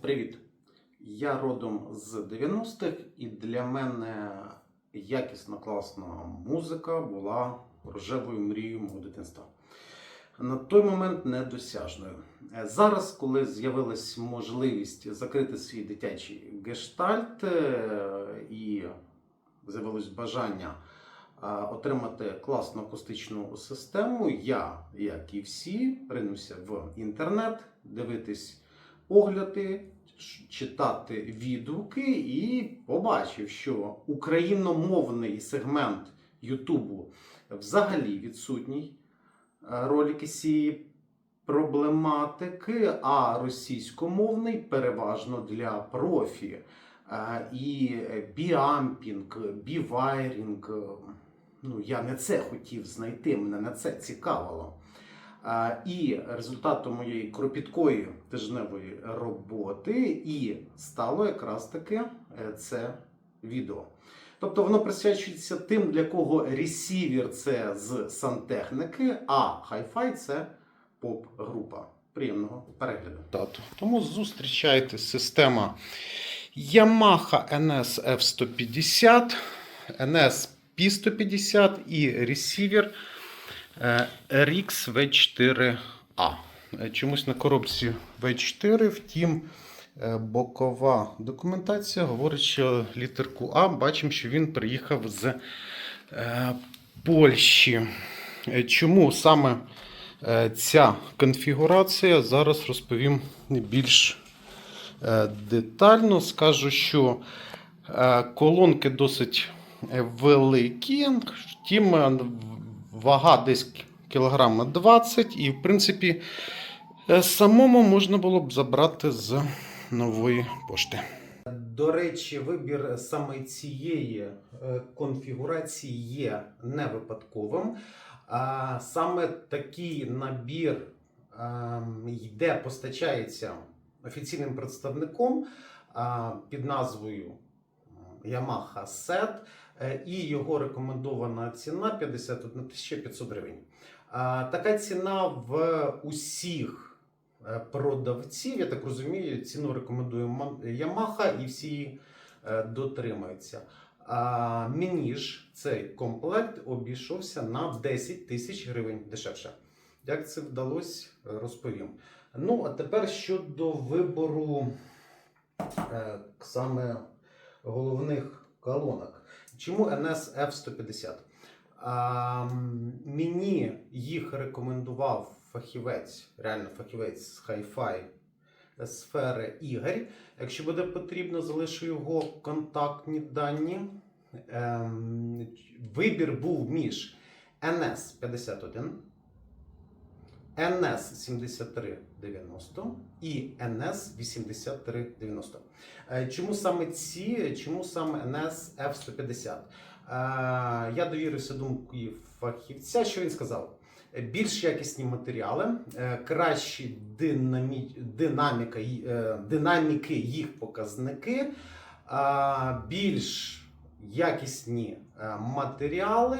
Привіт! Я родом з 90-х, і для мене якісна класна музика була рожевою мрією мого дитинства. На той момент недосяжною. Зараз, коли з'явилась можливість закрити свій дитячий гештальт е, і з'явилось бажання е, отримати класну акустичну систему, я, як і всі, ринувся в інтернет, дивитись огляди, читати відгуки і побачив, що україномовний сегмент Ютубу взагалі відсутній. Е, Ролики цієї проблематики, а російськомовний переважно для профі. Е, І біампінг, бівайрінг. е, Ну, я не це хотів знайти, мене не це цікавило. І результатом моєї кропіткої тижневої роботи і стало якраз таки е, це відео. Тобто воно присвячується тим, для кого ресівер це з сантехніки, а Hi-Fi це поп-група. Приємного перегляду. Тому зустрічайте система Yamaha NS F150, NS P150 і ресівер RX V4A. Е, Чомусь на коробці V4, втім, е, бокова документація говорить, що літерку А бачимо, що він приїхав з е, Польщі. Е, Чому саме е, ця конфігурація? Зараз розповім більш е, детально. Скажу, що е, колонки досить е, великі, втім, е, вага десь кілограма 20, і, в принципі, е, самому можна було б забрати з нової пошти. До речі, вибір саме цієї е, конфігурації є не випадковим. Саме такий набір ем, йде, постачається офіційним представником під назвою Yamaha SET е, і його рекомендована ціна 51 500 гривень. Така ціна в усіх е, продавців, я так розумію, ціну рекомендує Yamaha і всі е, дотримуються. А мені ж цей комплект обійшовся на 10 тисяч гривень дешевше. Як це вдалося, розповім. Ну, а тепер щодо вибору саме головних колонок. Чому NS F150? Мені їх рекомендував фахівець, реально фахівець з Hi-Fi сфери Ігор. Якщо буде потрібно, залишу його контактні дані. Ем, вибір був між NS51. НС 7390 і НС 8390. Е, чому саме ці, чому саме НС F150? Е, я довірився думки фахівця, що він сказав. Більш якісні матеріали, е, кращі динамі... динаміка, динаміки їх показники, більш якісні матеріали.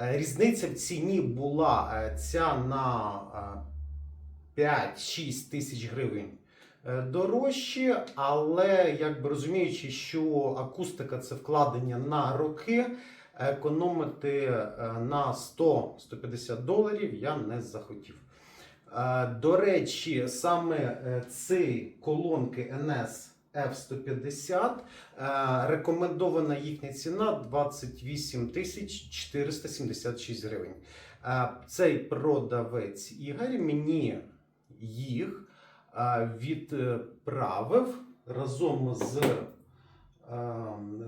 Е, Різниця в ціні була е, ця на е, 5-6 тисяч гривень е, дорожчі, але якби розуміючи, що акустика це вкладення на роки, економити е, на 100-150 доларів я не захотів. Е, До речі, саме е, ці колонки NS F150 е, рекомендована їхня ціна 28 тисяч 476 гривень. Е, Цей продавець Ігор мені їх е, відправив разом з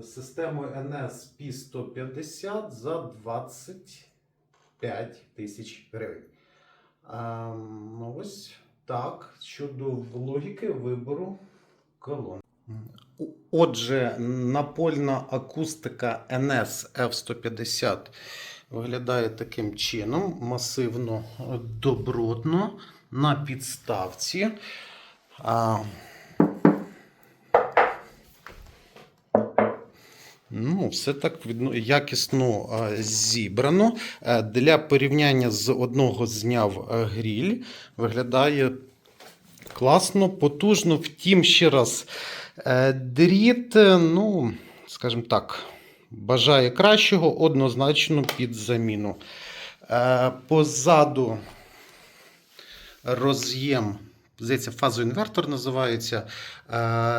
системою NS P150 за 25 тисяч гривень. Е, ну, Ось так щодо логіки вибору колон. Отже, напольна акустика NS F150 виглядає таким чином: масивно, добротно, на підставці. А, Ну, все так якісно зібрано. Е, Для порівняння з одного зняв е, гріль. Виглядає Класно, потужно. Втім, ще раз, е, дріт, е, ну, скажімо так, бажає кращого, однозначно під заміну. Е, Позаду роз'єм, здається, фазоінвертор називається.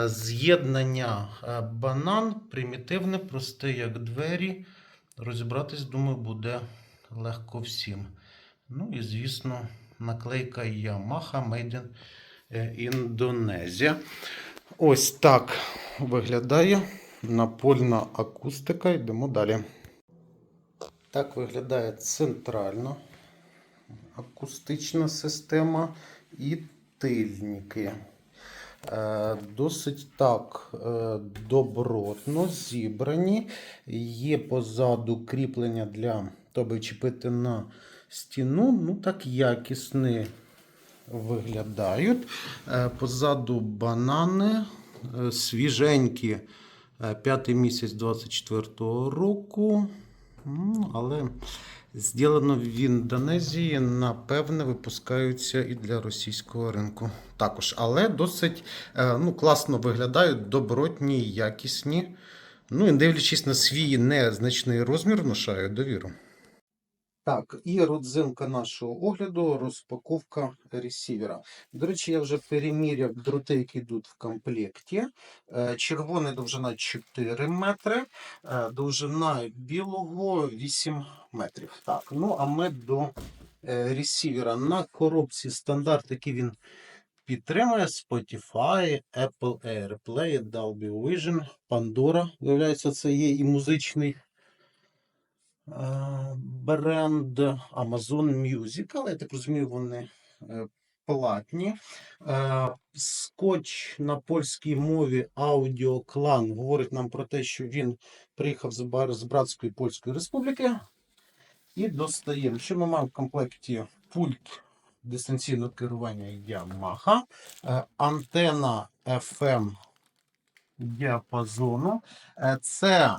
З'єднання банан, примітивне, просте, як двері. Розібратись, думаю, буде легко всім. Ну і, звісно, наклейка Yamaha Made in Індонезія. Ось так виглядає напольна акустика. Йдемо далі. Так виглядає центральна акустична система і тильники. Е, Досить так е, добротно зібрані. Є позаду кріплення для того, чіпити на стіну. Ну, так якісні виглядають. Е, Позаду банани е, свіженькі. Е, П'ятий місяць 24-го року. Але зроблено в Індонезії, напевне, випускаються і для російського ринку також. Але досить ну, класно виглядають, добротні, якісні. Ну і дивлячись на свій незначний розмір, внушаю довіру. Так, і родзинка нашого огляду розпаковка ресівера. До речі, я вже переміряв дроти, які йдуть в комплекті. Е, Червоний довжина 4 метри, е, довжина білого 8 метрів. Так, ну а ми до е, ресівера на коробці стандарт, який він підтримує Spotify, Apple AirPlay, Dolby Vision, Pandora. Виявляється, це є і музичний бренд Amazon Music, але я так розумію, вони е, платні. Е, Скотч на польській мові Аудіоклан говорить нам про те, що він приїхав з, братської Польської Республіки. І достаємо. Що ми маємо в комплекті пульт дистанційного керування Yamaha, е, антена FM діапазону. Е, Це е,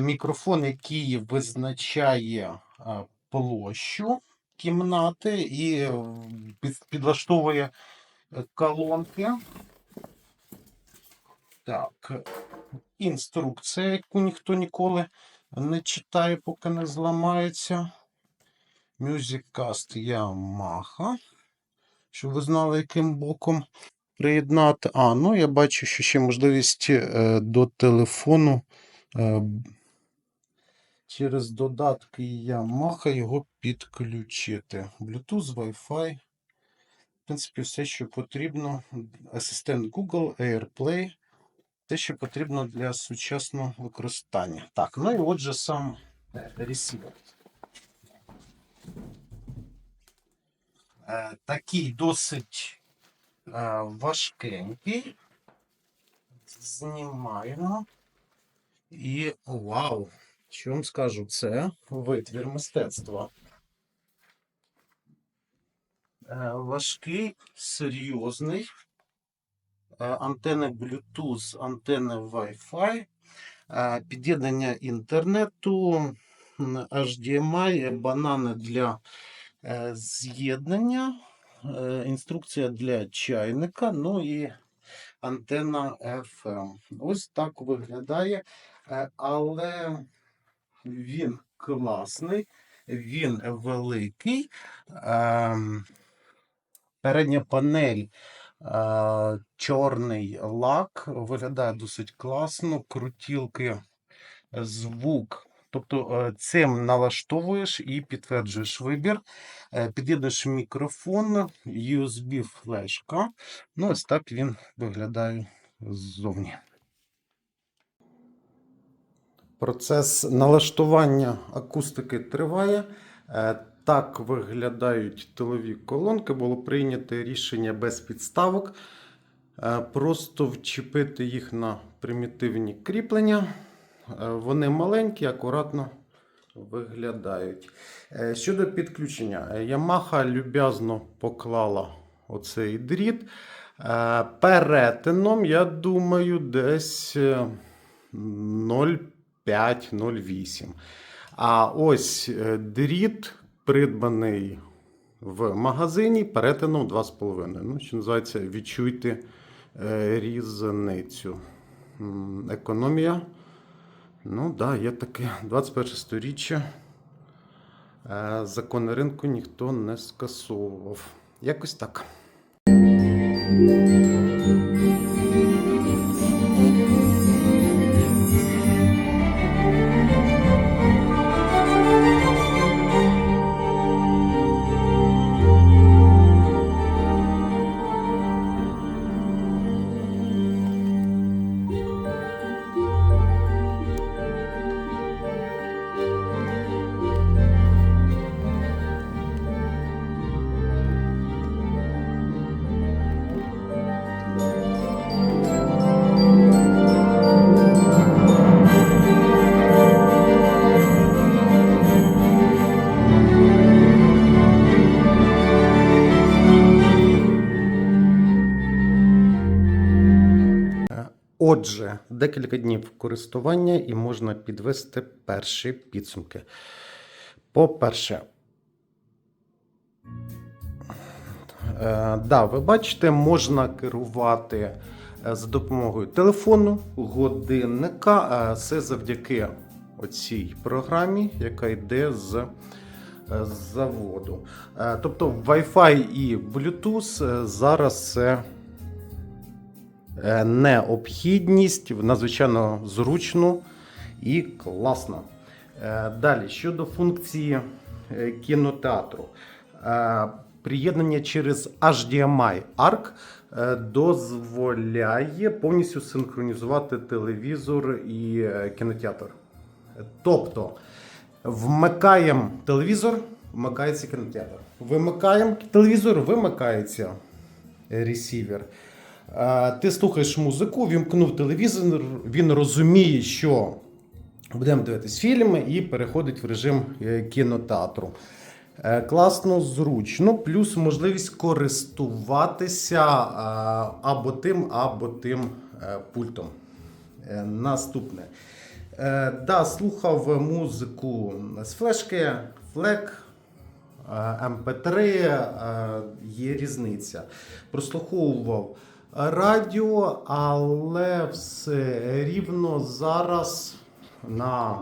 мікрофон, який визначає е, площу кімнати і е, підлаштовує е, колонки. Так, інструкція, яку ніхто ніколи не читає, поки не зламається. Musicast Yamaha. Щоб ви знали, яким боком приєднати. А, ну я бачу, що ще можливість е, до телефону е, через додатки Yamaha його підключити. Bluetooth, Wi-Fi. В принципі, все, що потрібно. Асистент Google, AirPlay. Те, що потрібно для сучасного використання. Так, ну і отже сам е, ресівер. Е, Такий досить е, важкенький. Знімаємо. І вау! Що вам скажу, це витвір мистецтва. Е, Важкий, серйозний. Е, Антени Bluetooth, антени Wi-Fi, е, під'єднання інтернету, HDMI, банани для з'єднання, інструкція для чайника, ну і антенна FM. Ось так виглядає, але він класний, він великий. Ем, Передня панель е, чорний лак, виглядає досить класно, крутілки, звук. Тобто е, цим налаштовуєш і підтверджуєш вибір. Е, Під'єднуєш мікрофон, USB флешка. Ну, ось так він виглядає ззовні. Процес налаштування акустики триває. Е, так виглядають тилові колонки. Було прийнято рішення без підставок. Е, просто вчепити їх на примітивні кріплення. Е, вони маленькі, акуратно виглядають. Щодо підключення, Yamaha люб'язно поклала оцей дріт. Перетином, я думаю, десь 0,5. 5,08. А ось е, дріт придбаний в магазині, перетинув 2,5. Ну, Що називається, відчуйте е, різницю. Економія. Ну, да, є таке 21 сторіччя. Е, закони ринку ніхто не скасовував. Якось так. Отже, декілька днів користування і можна підвести перші підсумки. По-перше, е, да, ви бачите, можна керувати е, за допомогою телефону, годинника. Це завдяки оцій програмі, яка йде з, е, заводу. Е, Тобто Wi-Fi і Bluetooth зараз це необхідність, надзвичайно зручно і класно. Е, Далі, щодо функції е, кінотеатру. Е, Приєднання через HDMI ARC е, дозволяє повністю синхронізувати телевізор і е, кінотеатр. Тобто вмикаємо телевізор, вмикається кінотеатр. Вимикаємо телевізор, вимикається ресівер. Е, Ти слухаєш музику, вімкнув телевізор, він розуміє, що будемо дивитись фільми і переходить в режим е, кінотеатру. Е, Класно, зручно, плюс можливість користуватися або тим, або тим пультом. Наступне. Да, слухав музику з флешки, флек, е, MP3, е, є різниця. Прослуховував радіо, але все рівно зараз на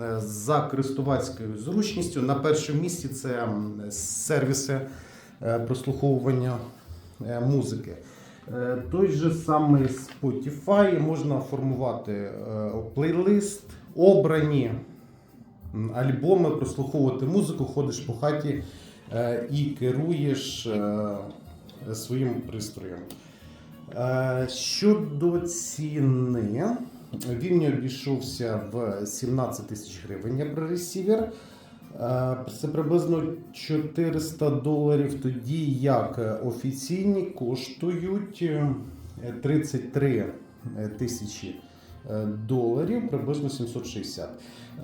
е, за користувацькою зручністю. На першому місці це сервіси е, прослуховування е, музики. Той же самий Spotify можна формувати плейлист, обрані альбоми, прослуховувати музику, ходиш по хаті і керуєш своїм пристроєм. Е, Щодо ціни, він мені обійшовся в 17 тисяч гривень про ресівер. Е, Це приблизно 400 доларів, тоді як е, офіційні коштують е, 33 тисячі е, доларів, приблизно 760.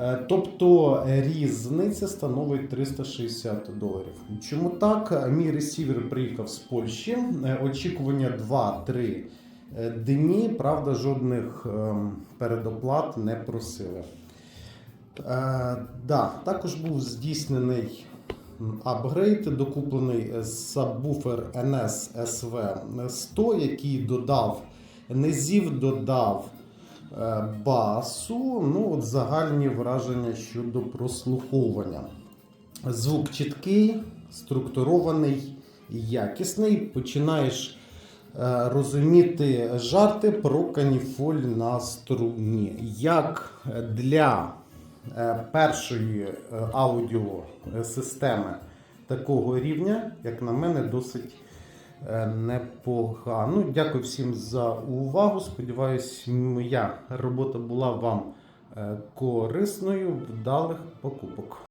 Е, Тобто е, різниця становить 360 доларів. Чому так? Мій ресівер приїхав з Польщі. Е, Очікування 2-3 е, дні. Правда, жодних ем, передоплат не просили. Е, да, також був здійснений апгрейд, докуплений е, сабвуфер NS SV 100, який додав низів, додав е, басу. Ну, от загальні враження щодо прослуховування. Звук чіткий, структурований, якісний. Починаєш е, розуміти жарти про каніфоль на струні. Як для е, першої е, аудіосистеми такого рівня, як на мене, досить е, непогано. Дякую всім за увагу. Сподіваюсь, моя робота була вам е, корисною. Вдалих покупок.